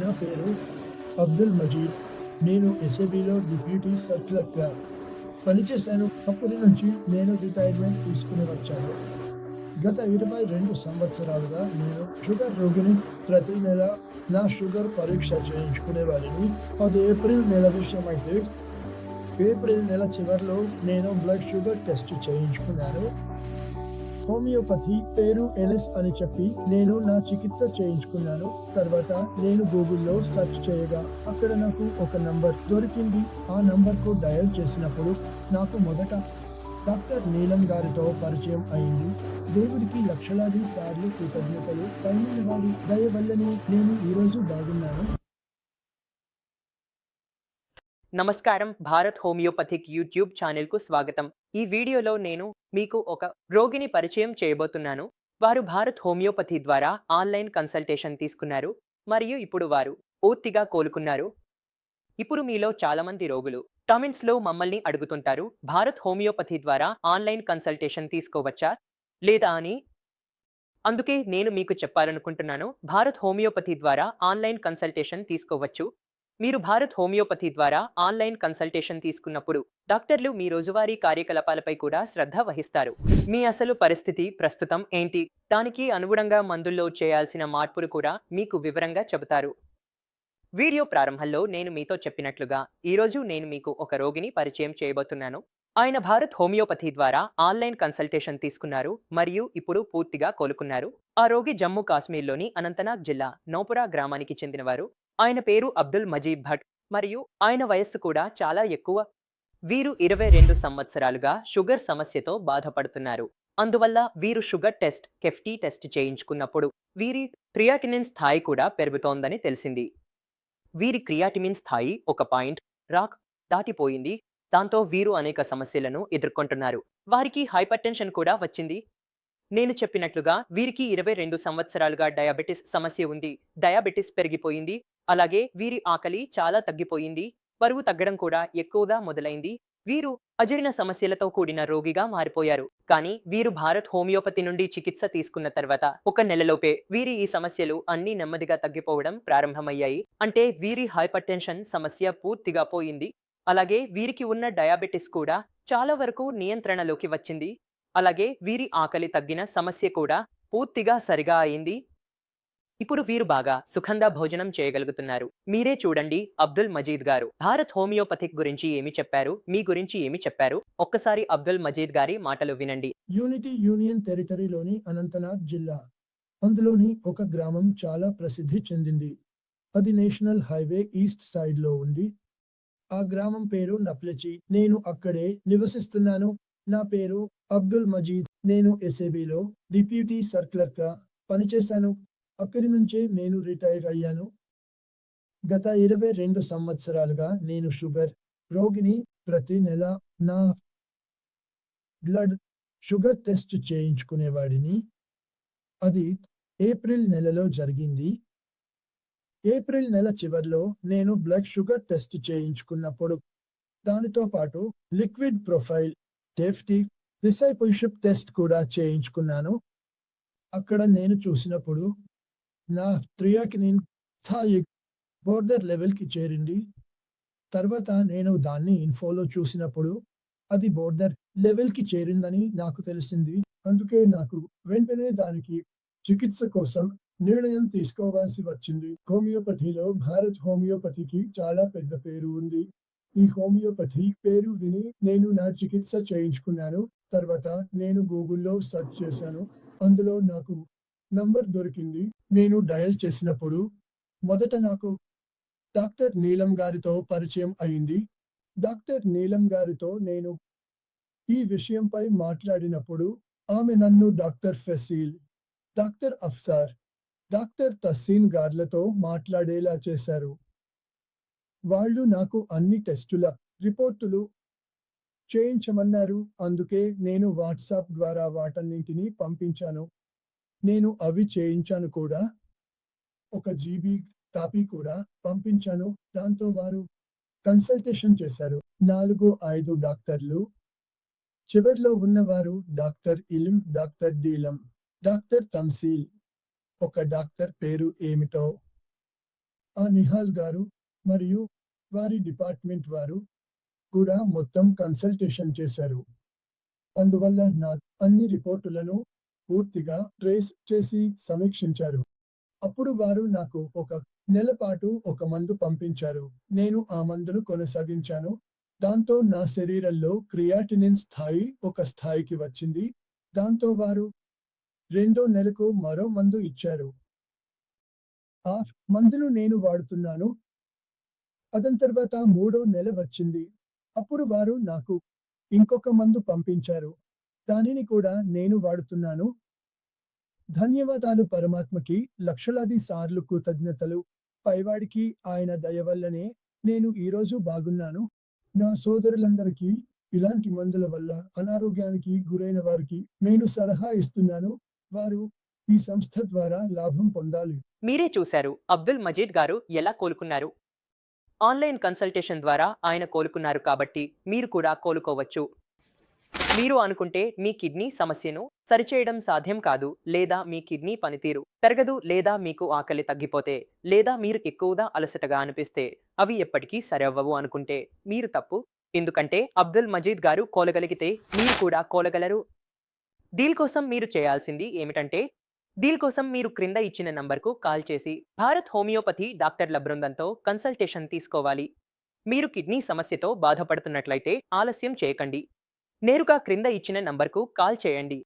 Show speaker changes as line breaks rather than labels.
నా పేరు అబ్దుల్ మజీద్. నేను ఎస్ఏబిలో డిప్యూటీ సర్క్యులర్గా పనిచేశాను. అప్పటి నుంచి నేను రిటైర్మెంట్ తీసుకుని వచ్చాను. గత ఇరవై రెండు సంవత్సరాలుగా నేను షుగర్ రోగిని ప్రతి నెల నా షుగర్ పరీక్ష చేయించుకునేవాడిని అది ఏప్రిల్ నెల విషయమైతే ఏప్రిల్ నెల చివరిలో నేను బ్లడ్ షుగర్ టెస్ట్ చేయించుకున్నాను. హోమియోపతి పేరు ఎనెస్ అని చెప్పి నేను నా చికిత్స చేయించుకున్నాను. తర్వాత నేను గూగుల్లో సెర్చ్ చేయగా అక్కడ నాకు ఒక నంబర్ దొరికింది. ఆ నంబర్కు డయల్ చేసినప్పుడు నాకు మొదట డాక్టర్ నీలం గారితో పరిచయం అయింది. దేవుడికి లక్షలాది సార్లు కృతజ్ఞతలు పైన వారి దయ వల్లనే నేను ఈరోజు బాగున్నాను.
నమస్కారం. భారత్ హోమియోపతిక్ యూట్యూబ్ ఛానల్కు స్వాగతం. ఈ వీడియోలో నేను మీకు ఒక రోగిని పరిచయం చేయబోతున్నాను. వారు భారత్ హోమియోపతి ద్వారా ఆన్లైన్ కన్సల్టేషన్ తీసుకున్నారు. మరియు ఇప్పుడు వారు పూర్తిగా కోలుకున్నారు. ఇప్పుడు మీలో చాలామంది రోగులు కామెంట్స్లో మమ్మల్ని అడుగుతుంటారు. భారత్ హోమియోపతి ద్వారా ఆన్లైన్ కన్సల్టేషన్ తీసుకోవచ్చా? లేదా అని. అందుకే నేను మీకు చెప్పాలనుకుంటున్నాను. భారత్ హోమియోపతి ద్వారా ఆన్లైన్ కన్సల్టేషన్ తీసుకోవచ్చు. మీరు భారత్ హోమియోపతి ద్వారా ఆన్లైన్ కన్సల్టేషన్ తీసుకున్నప్పుడు డాక్టర్లు మీ రోజువారీ కార్యకలాపాలపై కూడా శ్రద్ధ వహిస్తారు. మీ అసలు పరిస్థితి ప్రస్తుతం ఏంటి? దానికి అనుగుణంగా మందుల్లో చేయాల్సిన మార్పులు కూడా మీకు వివరంగా చెబుతారు. వీడియో ప్రారంభంలో నేను మీతో చెప్పినట్లుగా ఈరోజు నేను మీకు ఒక రోగిని పరిచయం చేయబోతున్నాను. ఆయన భారత్ హోమియోపతి ద్వారా ఆన్లైన్ కన్సల్టేషన్ తీసుకున్నారు మరియు ఇప్పుడు పూర్తిగా కోలుకున్నారు. ఆ రోగి జమ్మూ కాశ్మీర్లోని అనంతనాగ్ జిల్లా నోపురా గ్రామానికి చెందినవారు. ఆయన పేరు అబ్దుల్ మజీద్ భట్. మరియు ఆయన వయస్సు కూడా చాలా ఎక్కువ. వీరు ఇరవై రెండు సంవత్సరాలుగా షుగర్ సమస్యతో బాధపడుతున్నారు. అందువల్ల వీరు షుగర్ టెస్ట్ కెఫ్టీ టెస్ట్ చేయించుకున్నప్పుడు వీరి క్రియాటినిన్ స్థాయి కూడా పెరుగుతోందని తెలిసింది. వీరి క్రియాటిమిన్ స్థాయి ఒక పాయింట్ రాక్ దాటిపోయింది. దాంతో వీరు అనేక సమస్యలను ఎదుర్కొంటున్నారు. వారికి హైపర్ టెన్షన్ కూడా వచ్చింది. నేను చెప్పినట్లుగా వీరికి ఇరవై రెండు సంవత్సరాలుగా డయాబెటిస్ సమస్య ఉంది. డయాబెటిస్ పెరిగిపోయింది. అలాగే వీరి ఆకలి చాలా తగ్గిపోయింది. బరువు తగ్గడం కూడా ఎక్కువగా మొదలైంది. వీరు అజీర్ణ సమస్యలతో కూడిన రోగిగా మారిపోయారు. కానీ వీరు భారత్ హోమియోపతి నుండి చికిత్స తీసుకున్న తర్వాత ఒక నెలలోపే వీరి ఈ సమస్యలు అన్ని నెమ్మదిగా తగ్గిపోవడం ప్రారంభమయ్యాయి. అంటే వీరి హైపర్ టెన్షన్ సమస్య పూర్తిగా పోయింది. అలాగే వీరికి ఉన్న డయాబెటిస్ కూడా చాలా వరకు నియంత్రణలోకి వచ్చింది. అలాగే వీరి ఆకలి తగ్గిన సమస్య కూడా పూర్తిగా సరిగా అయింది. ఇప్పుడు వీరు బాగా సుఖంగా భోజనం చేయగలుగుతున్నారు. మీరే చూడండి అబ్దుల్ మజీద్ గారు. భారత్ హోమియోపతిక్ గురించి ఏమి చెప్పారు? మీ గురించి ఏమి చెప్పారు? ఒక్కసారి అబ్దుల్ మజీద్ గారి మాటలు వినండి.
యూనిటీ యూనియన్ టెరిటరీలోని అనంతనాగ్ జిల్లా. అందులోని ఒక గ్రామం చాలా ప్రసిద్ధి చెందింది. అది నేషనల్ హైవే ఈస్ట్ సైడ్లో ఉంది. ఆ గ్రామం పేరు నప్లచి. నేను అక్కడే నివసిస్తున్నాను. నా పేరు అబ్దుల్ మజీద్ నేను ఎస్ఏబిలో డిప్యూటీ సర్క్లర్గా పనిచేశాను. అక్కడి నుంచే నేను రిటైర్ అయ్యాను. గత ఇరవై రెండు సంవత్సరాలుగా నేను షుగర్ రోగిని ప్రతి నెల నా బ్లడ్ షుగర్ టెస్ట్ చేయించుకునేవాడిని. అది ఏప్రిల్ నెలలో జరిగింది. ఏప్రిల్ నెల చివరిలో నేను బ్లడ్ షుగర్ టెస్ట్ చేయించుకున్నప్పుడు దానితో పాటు లిక్విడ్ ప్రొఫైల్ సేఫ్టీ డిసైపుల్షిప్ టెస్ట్ కూడా చేయించుకున్నాను. అక్కడ నేను చూసినప్పుడు నా త్రియాకినిన్ స్థాయి బోర్డర్ లెవెల్కి చేరింది. తర్వాత నేను దాన్ని ఇన్ఫోలో చూసినప్పుడు అది బోర్డర్ లెవెల్కి చేరిందని నాకు తెలిసింది. అందుకే నాకు వెంటనే దానికి చికిత్స కోసం నిర్ణయం తీసుకోవాల్సి వచ్చింది. హోమియోపతిలో భారత్ హోమియోపతికి చాలా పెద్ద పేరు ఉంది. ఈ హోమియోపతి పేరు విని నేను నా చికిత్స చేయించుకున్నాను. తర్వాత నేను గూగుల్లో సెర్చ్ చేశాను. అందులో నాకు నంబర్ దొరికింది. నేను డయల్ చేసినప్పుడు మొదట నాకు డాక్టర్ నీలం గారితో పరిచయం అయింది. డాక్టర్ నీలం గారితో నేను ఈ విషయంపై మాట్లాడినప్పుడు ఆమె నన్ను doctor Faseel doctor Afsar doctor Tasseen గార్లతో మాట్లాడేలా చేశారు. వాళ్ళు నాకు అన్ని టెస్టుల రిపోర్టులు చేయించమన్నారు. అందుకే నేను వాట్సాప్ ద్వారా వాటన్నింటినీ పంపించాను. నేను అవి చేయించాను కూడా. ఒక జీబీ కాపీ కూడా పంపించాను. దాంతో వారు కన్సల్టేషన్ చేశారు. నాలుగు ఐదు డాక్టర్లు. చివర్లో ఉన్నవారు doctor Ilim doctor Deelam doctor Tamseel. ఒక డాక్టర్ పేరు ఏమిటో? ఆ నిహాల్ గారు మరియు వారి డిపార్ట్మెంట్ వారు కూడా మొత్తం కన్సల్టేషన్ చేశారు. అందువల్ల నా అన్ని రిపోర్టులను పూర్తిగా ట్రేస్ చేసి సమీక్షించారు. అప్పుడు వారు నాకు ఒక నెల పాటు ఒక మందు పంపించారు. నేను ఆ మందును కొనసాగించాను. దాంతో నా శరీరంలో క్రియాటినిన్ స్థాయి ఒక స్థాయికి వచ్చింది. దాంతో వారు రెండో నెలకు మరో మందు ఇచ్చారు. ఆ మందును నేను వాడుతున్నాను. అదన్ తర్వాత మూడో నెల వచ్చింది. అప్పుడు వారు నాకు ఇంకొక మందు పంపించారు. దానిని కూడా నేను వాడుతున్నాను. ధన్యవాదాలు పరమాత్మకి. లక్షలాది సార్లు కృతజ్ఞతలు. పైవాడికి ఆయన దయ వల్లనే నేను ఈరోజు బాగున్నాను. నా సోదరులందరికీ ఇలాంటి మందుల వల్ల అనారోగ్యానికి గురైన వారికి నేను సలహా ఇస్తున్నాను. వారు ఈ సంస్థ ద్వారా లాభం పొందాలి.
మీరే చూశారు. అబ్దుల్ మజీద్ గారు ఎలా కోలుకున్నారు? ఆన్లైన్ కన్సల్టేషన్ ద్వారా ఆయన కోలుకున్నారు కాబట్టి మీరు కూడా కోలుకోవచ్చు. మీరు అనుకుంటే మీ కిడ్నీ సమస్యను సరిచేయడం సాధ్యం కాదు లేదా మీ కిడ్నీ పనితీరు పెరగదు లేదా మీకు ఆకలి తగ్గిపోతే లేదా మీరు ఎక్కువగా అలసటగా అనిపిస్తే అవి ఎప్పటికీ సరవ్వవు అనుకుంటే మీరు తప్పు. ఎందుకంటే అబ్దుల్ మజీద్ గారు కోలగలిగితే మీరు కూడా కోలగలరు. దీనికోసం కోసం మీరు చేయాల్సింది ఏమిటంటే దీనికోసం కోసం మీరు క్రింద ఇచ్చిన నంబర్కు కాల్ చేసి భారత్ హోమియోపతి డాక్టర్ల బృందంతో కన్సల్టేషన్ తీసుకోవాలి. మీరు కిడ్నీ సమస్యతో బాధపడుతున్నట్లయితే ఆలస్యం చేయకండి. నేరుగా క్రింద ఇచ్చిన నంబర్కు కాల్ చేయండి.